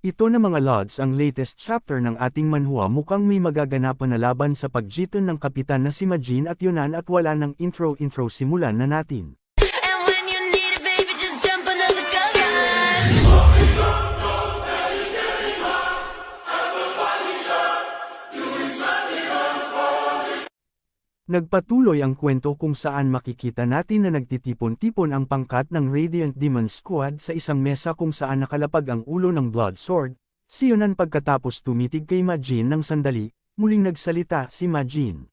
Ito na mga lods ang latest chapter ng ating manhwa mukhang may magaganapan na laban sa pagjiton ng kapitan na si Majin at Yunan at wala ng intro-intro simulan na natin. Nagpatuloy ang kwento kung saan makikita natin na nagtitipon-tipon ang pangkat ng Radiant Demon Squad sa isang mesa kung saan nakalapag ang ulo ng Blood Sword. Si Yunan pagkatapos tumitig kay Majin ng sandali, muling nagsalita si Majin.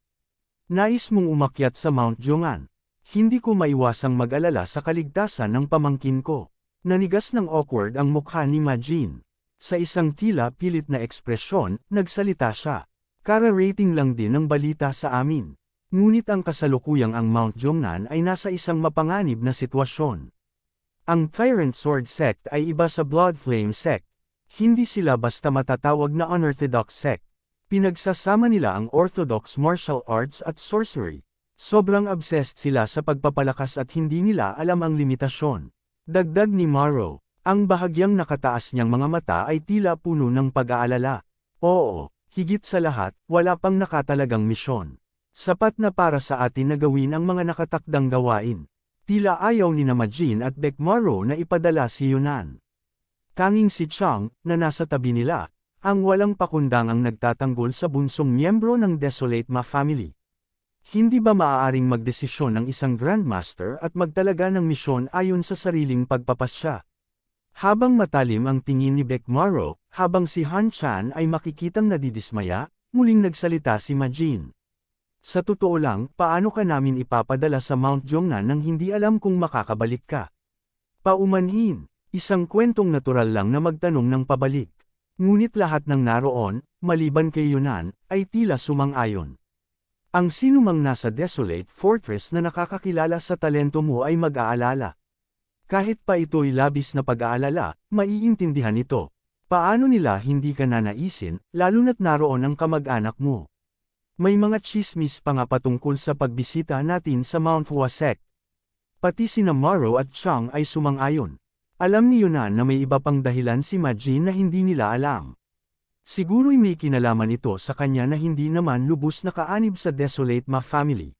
Nais mong umakyat sa Mount Jongan. Hindi ko maiwasang mag-alala sa kaligtasan ng pamangkin ko. Nanigas ng awkward ang mukha ni Majin. Sa isang tila pilit na ekspresyon, nagsalita siya. Kara-rating lang din ng balita sa amin. Ngunit ang kasalukuyang ang Mount Jongnan ay nasa isang mapanganib na sitwasyon. Ang Tyrant Sword Sect ay iba sa Blood Flame Sect. Hindi sila basta matatawag na unorthodox sect. Pinagsasama nila ang orthodox martial arts at sorcery. Sobrang obsessed sila sa pagpapalakas at hindi nila alam ang limitasyon. Dagdag ni Morrow, ang bahagyang nakataas niyang mga mata ay tila puno ng pag-aalala. Oo, higit sa lahat, wala pang nakatalagang misyon. Sapat na para sa atin na gawin ang mga nakatakdang gawain. Tila ayaw ni Namajin at Bekmaro na ipadala si Yunan. Tanging si Chang, na nasa tabi nila, ang walang pakundangang nagtatanggol sa bunsong miyembro ng Desolate Ma family. Hindi ba maaaring magdesisyon ng isang Grandmaster at magtalaga ng misyon ayon sa sariling pagpapasya? Habang matalim ang tingin ni Bekmaro, habang si Han Chan ay makikitang nadidismaya, muling nagsalita si Majin. Sa totoo lang, paano ka namin ipapadala sa Mount Jongnan nang hindi alam kung makakabalik ka? Paumanhin, isang kwentong natural lang na magtanong ng pabalik. Ngunit lahat ng naroon, maliban kay Yunan, ay tila sumang-ayon. Ang sinumang nasa desolate fortress na nakakakilala sa talento mo ay mag-aalala. Kahit pa ito'y labis na pag-aalala, maiintindihan ito. Paano nila hindi ka nanaisin, lalo na't naroon ang kamag-anak mo? May mga chismis pa nga patungkol sa pagbisita natin sa Mount Huasek. Pati sina Morrow at Chang ay sumang-ayon. Alam ni Yunan na may iba pang dahilan si Majin na hindi nila alam. Siguro'y may kinalaman ito sa kanya na hindi naman lubos na kaanib sa Desolate Ma family.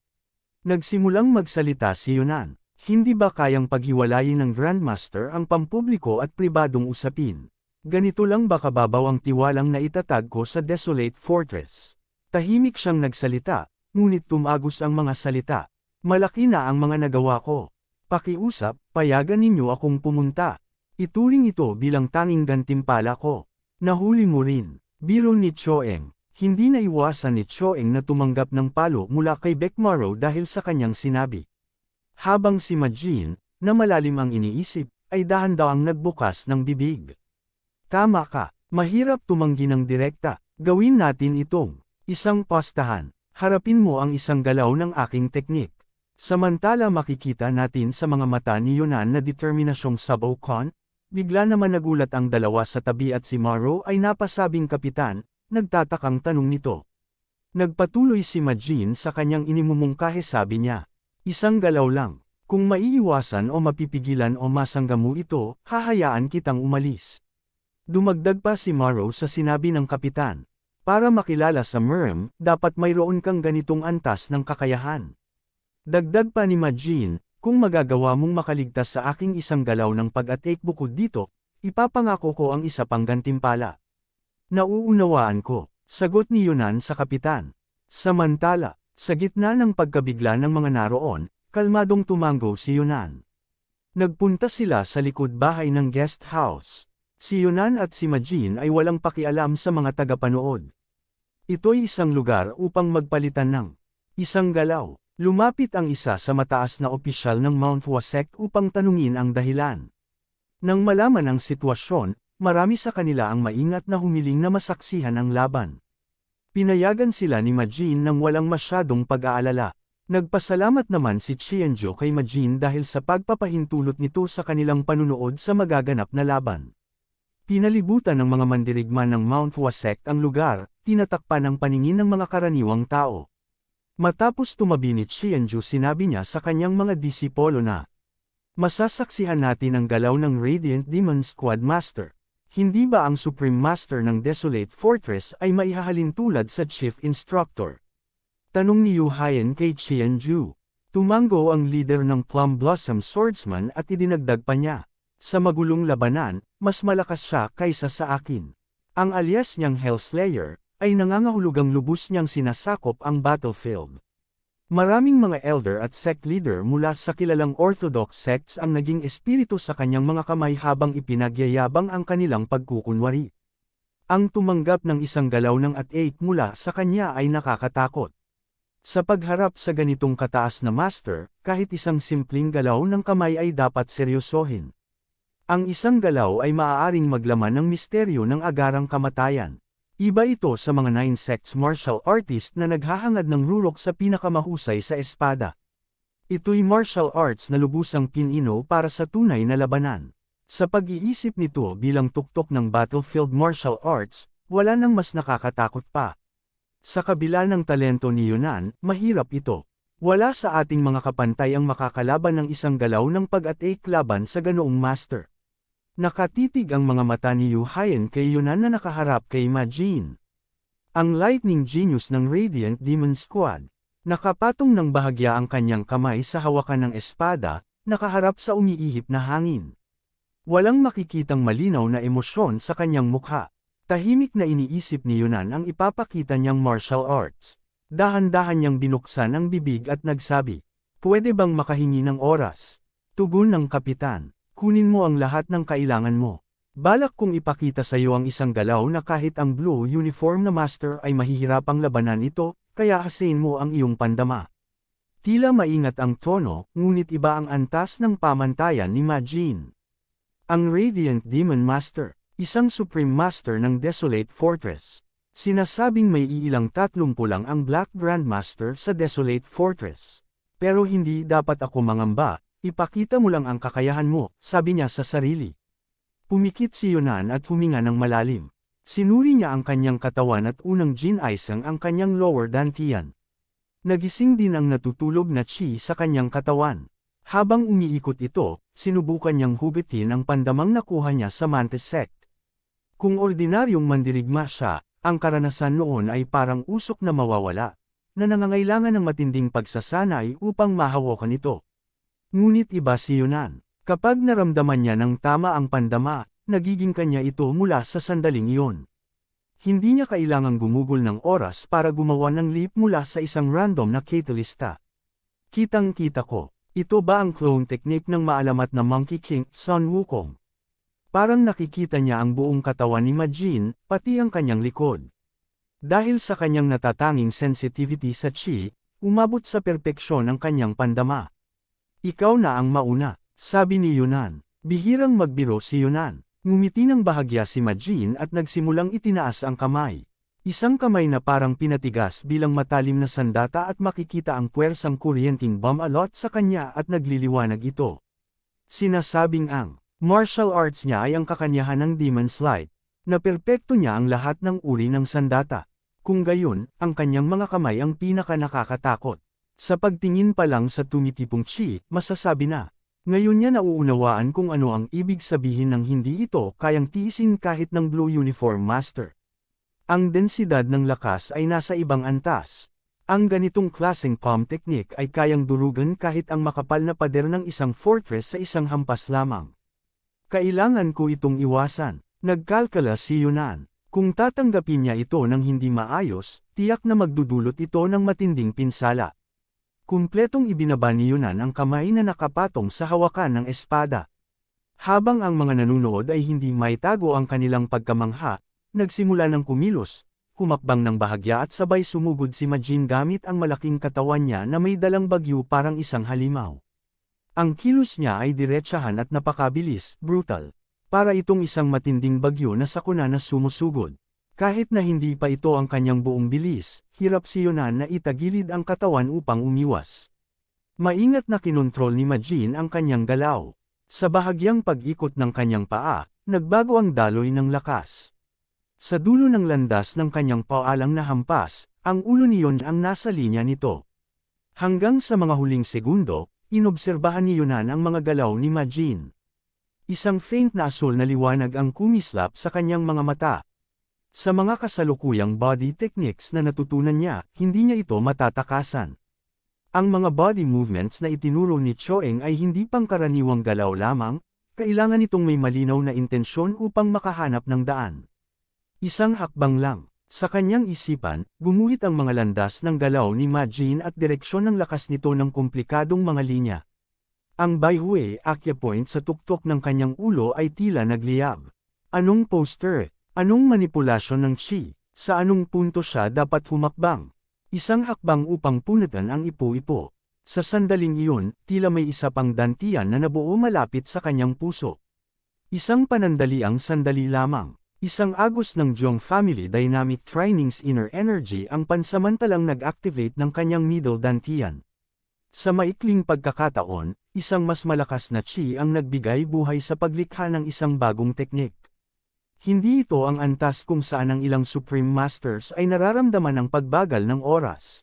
Nagsimulang magsalita si Yunan. Hindi ba kayang paghiwalayin ng Grandmaster ang pampubliko at pribadong usapin? Ganito lang ba kababaw ang tiwalang na itatag ko sa Desolate Fortress? Tahimik siyang nagsalita, ngunit tumagos ang mga salita. Malaki na ang mga nagawa ko. Pakiusap, payagan ninyo akong pumunta. Ituring ito bilang tanging gantimpala ko. Nahuli mo rin. Biro ni Choeng. Hindi na iwasan ni Choeng na tumanggap ng palo mula kay Bekmaro dahil sa kanyang sinabi. Habang si Majin, na malalim ang iniisip, ay dahan-dahang nagbukas ng bibig. Tama ka, mahirap tumanggi ng direkta, gawin natin itong Isang postahan. Harapin mo ang isang galaw ng aking teknik. Samantala makikita natin sa mga mata ni Yunan na determinasyong sub-o-con, bigla naman nagulat ang dalawa sa tabi at si Morrow ay napasabing kapitan, nagtatakang tanong nito. Nagpatuloy si Majin sa kanyang inimumungkahe sabi niya. Isang galaw lang. Kung maiiwasan o mapipigilan o masangga mo ito, hahayaan kitang umalis. Dumagdag pa si Morrow sa sinabi ng kapitan. Para makilala sa Merm, dapat mayroon kang ganitong antas ng kakayahan. Dagdag pa ni Majin, kung magagawa mong makaligtas sa aking isang galaw ng pag-atake bukod dito, ipapangako ko ang isa pang gantimpala. Nauunawaan ko, sagot ni Yunan sa kapitan. Samantala, sa gitna ng pagkabigla ng mga naroon, kalmadong tumango si Yunan. Nagpunta sila sa likod bahay ng guest house. Si Yunan at si Majin ay walang pakialam sa mga tagapanood. Ito'y isang lugar upang magpalitan ng isang galaw. Lumapit ang isa sa mataas na opisyal ng Mount Wasek upang tanungin ang dahilan. Nang malaman ang sitwasyon, marami sa kanila ang maingat na humiling na masaksihan ang laban. Pinayagan sila ni Majin nang walang masyadong pag-aalala. Nagpasalamat naman si Chienjo kay Majin dahil sa pagpapahintulot nito sa kanilang panunood sa magaganap na laban. Pinalibutan ng mga mandirigma ng Mount Wasek ang lugar, tinatakpan ang paningin ng mga karaniwang tao. Matapos tumabi ni Chienju sinabi niya sa kanyang mga disipolo na, Masasaksihan natin ang galaw ng Radiant Demon Squad Master. Hindi ba ang Supreme Master ng Desolate Fortress ay maihahalin tulad sa Chief Instructor? Tanong ni Yu Haiyan kay Qian Ju. Tumango ang leader ng Plum Blossom Swordsman at idinagdag pa niya. Sa magulong labanan, mas malakas siya kaysa sa akin. Ang alias niyang Hellslayer, ay nangangahulugang lubos niyang sinasakop ang battlefield. Maraming mga elder at sect leader mula sa kilalang orthodox sects ang naging espiritu sa kanyang mga kamay habang ipinagyayabang ang kanilang pagkukunwari. Ang tumanggap ng isang galaw ng at-8 mula sa kanya ay nakakatakot. Sa pagharap sa ganitong kataas na master, kahit isang simpleng galaw ng kamay ay dapat seryosohin. Ang isang galaw ay maaaring maglaman ng misteryo ng agarang kamatayan. Iba ito sa mga nine sects martial artist na naghahangad ng rurok sa pinakamahusay sa espada. Ito'y martial arts na lubusang pinino para sa tunay na labanan. Sa pag-iisip nito bilang tuktok ng battlefield martial arts, wala nang mas nakakatakot pa. Sa kabila ng talento ni Yunan, mahirap ito. Wala sa ating mga kapantay ang makakalaban ng isang galaw ng pag-atake laban sa ganoong master. Nakatitig ang mga mata ni Yu Haiyan kay Yunan na nakaharap kay Ma Jin. Ang lightning genius ng Radiant Demon Squad. Nakapatong ng bahagya ang kanyang kamay sa hawakan ng espada, nakaharap sa umiihip na hangin. Walang makikitang malinaw na emosyon sa kanyang mukha. Tahimik na iniisip ni Yunan ang ipapakita niyang martial arts. Dahan-dahan niyang binuksan ang bibig at nagsabi, Pwede bang makahingi ng oras? Tugon ng kapitan, kunin mo ang lahat ng kailangan mo. Balak kong ipakita sa iyo ang isang galaw na kahit ang blue uniform na master ay mahihirapang labanan ito, kaya hasain mo ang iyong pandama. Tila maingat ang tono, ngunit iba ang antas ng pamantayan ni Majin. Ang Radiant Demon Master, isang Supreme Master ng Desolate Fortress. Sinasabing may iilang tatlumpu lang ang Black Grandmaster sa Desolate Fortress. Pero hindi dapat ako mangamba, ipakita mo lang ang kakayahan mo, sabi niya sa sarili. Pumikit si Yunan at huminga ng malalim. Sinuri niya ang kanyang katawan at unang Jin Aisang ang kanyang lower dantian. Nagising din ang natutulog na chi sa kanyang katawan. Habang umiikot ito, sinubukan niyang hugitin ang pandamang nakuha niya sa Mantis Sect. Kung ordinaryong mandirigma siya, ang karanasan noon ay parang usok na mawawala, na nangangailangan ng matinding pagsasanay upang mahawakan ito. Ngunit iba si Yunan. Kapag naramdaman niya ng tama ang pandama, nagiging kanya ito mula sa sandaling iyon. Hindi niya kailangang gumugol ng oras para gumawa ng leap mula sa isang random na catalysta. Kitang-kita ko, ito ba ang clone technique ng maalamat na Monkey King, Sun Wukong? Parang nakikita niya ang buong katawan ni Majin, pati ang kanyang likod. Dahil sa kanyang natatanging sensitivity sa chi, umabot sa perpeksyon ang kanyang pandama. Ikaw na ang mauna, sabi ni Yunan. Bihirang magbiro si Yunan. Ngumiti ng bahagya si Majin at nagsimulang itinaas ang kamay. Isang kamay na parang pinatigas bilang matalim na sandata at makikita ang puwersang kuryenting bumalot sa kanya at nagliliwanag ito. Sinasabing ang martial arts niya ay ang kakanyahan ng Demon's Light, na perpekto niya ang lahat ng uri ng sandata. Kung gayon, ang kanyang mga kamay ang pinaka nakakatakot. Sa pagtingin pa lang sa tumitipong chi, masasabi na, ngayon niya nauunawaan kung ano ang ibig sabihin ng hindi ito kayang tiisin kahit ng Blue Uniform Master. Ang densidad ng lakas ay nasa ibang antas. Ang ganitong klaseng palm technique ay kayang durugan kahit ang makapal na pader ng isang fortress sa isang hampas lamang. Kailangan ko itong iwasan. Nagkalkala si Yunan. Kung tatanggapin niya ito ng hindi maayos, tiyak na magdudulot ito ng matinding pinsala. Kumpletong ibinaba ni Yunan ang kamay na nakapatong sa hawakan ng espada. Habang ang mga nanunood ay hindi maitago ang kanilang pagkamangha, nagsimula ng kumilos, humakbang ng bahagya at sabay sumugod si Majin gamit ang malaking katawan niya na may dalang bagyo parang isang halimaw. Ang kilos niya ay diretsahan at napakabilis, brutal. Para itong isang matinding bagyo na sakuna na sumusugod. Kahit na hindi pa ito ang kanyang buong bilis, hirap si Yonan na itagilid ang katawan upang umiwas. Maingat na kinontrol ni Majin ang kanyang galaw. Sa bahagyang pag-ikot ng kanyang paa, nagbago ang daloy ng lakas. Sa dulo ng landas ng kanyang paalang na hampas, ang ulo ni Yon ang nasa linya nito. Hanggang sa mga huling segundo, inobserbahan ni Yunan ang mga galaw ni Majin. Isang faint na asul na liwanag ang kumislap sa kanyang mga mata. Sa mga kasalukuyang body techniques na natutunan niya, hindi niya ito matatakasan. Ang mga body movements na itinuro ni Choeng ay hindi pangkaraniwang galaw lamang, kailangan itong may malinaw na intensyon upang makahanap ng daan. Isang hakbang lang. Sa kanyang isipan, gumuhit ang mga landas ng galaw ni Majin at direksyon ng lakas nito ng komplikadong mga linya. Ang Baihui acupoint sa tuktok ng kanyang ulo ay tila nagliyab. Anong poster? Anong manipulasyon ng chi? Sa anong punto siya dapat humakbang? Isang hakbang upang punatan ang ipo-ipo. Sa sandaling iyon, tila may isa pang dantian na nabuo malapit sa kanyang puso. Isang panandaliang sandali lamang. Isang agos ng Jong Family Dynamic Training's inner energy ang pansamantalang nag-activate ng kanyang middle dantian. Sa maikling pagkakataon, isang mas malakas na chi ang nagbigay buhay sa paglikha ng isang bagong teknik. Hindi ito ang antas kung saan ang ilang Supreme Masters ay nararamdaman ng pagbagal ng oras.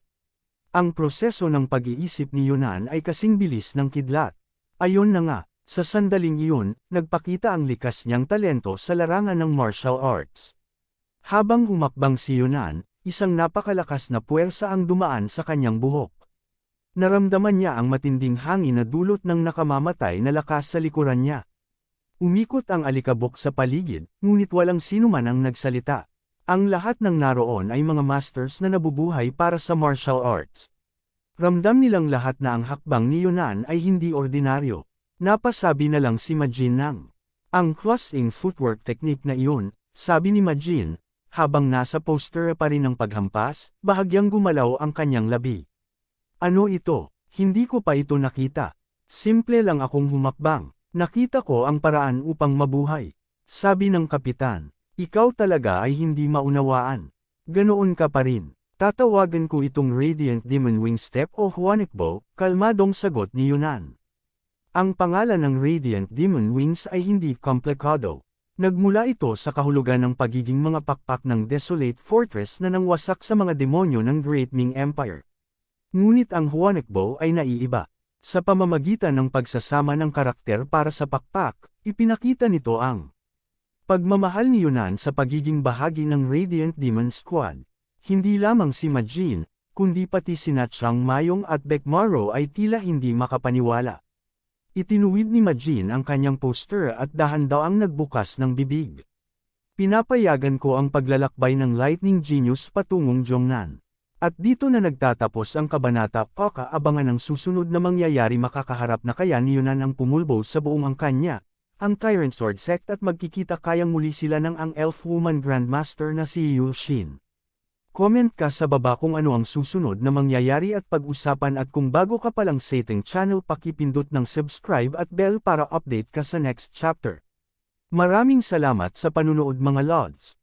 Ang proseso ng pag-iisip ni Yunan ay kasing bilis ng kidlat. Ayon na nga, sa sandaling iyon, nagpakita ang likas niyang talento sa larangan ng martial arts. Habang humakbang si Yunan, isang napakalakas na puwersa ang dumaan sa kanyang buhok. Naramdaman niya ang matinding hangin na dulot ng nakamamatay na lakas sa likuran niya. Umikot ang alikabok sa paligid, ngunit walang sino man ang nagsalita. Ang lahat ng naroon ay mga masters na nabubuhay para sa martial arts. Ramdam nilang lahat na ang hakbang ni Yunan ay hindi ordinaryo. Napasabi na lang si Majin nang. Ang crossing footwork technique na iyon, sabi ni Majin, habang nasa poster pa rin ng paghampas, bahagyang gumalaw ang kanyang labi. Ano ito? Hindi ko pa ito nakita. Simple lang akong humakbang. Nakita ko ang paraan upang mabuhay. Sabi ng kapitan, ikaw talaga ay hindi maunawaan. Ganoon ka pa rin. Tatawagan ko itong Radiant Demon Wing Step o Huanikbo, kalmadong sagot ni Yunan. Ang pangalan ng Radiant Demon Wings ay hindi komplikado. Nagmula ito sa kahulugan ng pagiging mga pakpak ng desolate fortress na nangwasak sa mga demonyo ng Great Ming Empire. Ngunit ang Huanikbo ay naiiba. Sa pamamagitan ng pagsasama ng karakter para sa pakpak, ipinakita nito ang pagmamahal ni Yunan sa pagiging bahagi ng Radiant Demon Squad. Hindi lamang si Majin, kundi pati sina Chang Mayong at Bekmaro ay tila hindi makapaniwala. Itinuwid ni Majin ang kanyang poster at dahan daw ang nagbukas ng bibig. Pinapayagan ko ang paglalakbay ng Lightning Genius patungong Jongnan. At dito na nagtatapos ang kabanata pakaabangan ng susunod na mangyayari makakaharap na kaya ni Yunan ang pumulbo sa buong angkan niya, ang Tyrant Sword Sect at magkikita kayang muli sila ng ang Elf Woman Grandmaster na si Yul Shin. Comment ka sa baba kung ano ang susunod na mangyayari at pag-usapan at kung bago ka palang sa ating channel pakipindot ng subscribe at bell para update ka sa next chapter. Maraming salamat sa panunood mga Lods.